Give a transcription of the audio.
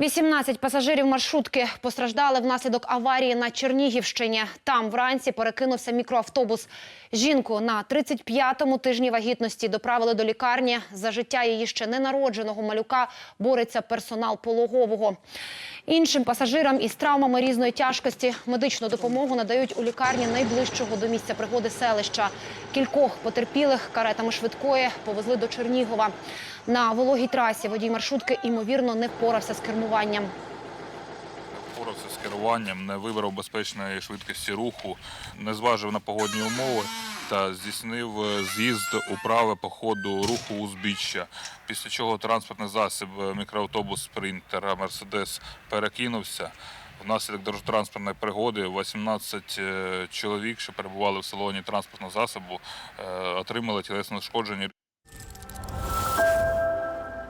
18 пасажирів маршрутки постраждали внаслідок аварії на Чернігівщині. Там вранці перекинувся мікроавтобус. Жінку на 35-му тижні вагітності доправили до лікарні. За життя її ще ненародженого малюка бореться персонал пологового. Іншим пасажирам із травмами різної тяжкості медичну допомогу надають у лікарні найближчого до місця пригоди селища. Кількох потерпілих каретами швидкої повезли до Чернігова. На вологій трасі водій маршрутки імовірно не впорався з кермуванням. впорався з керуванням, не вибрав безпечної швидкості руху, не зважив на погодні умови та здійснив е, з'їзд управи по ходу руху узбіччя. Після чого транспортний засіб е, мікроавтобус Спринтера Мерседес перекинувся. Внаслідок дорожньо-транспортної пригоди 18 е, чоловік, що перебували в салоні транспортного засобу, отримали тілесне ушкодження.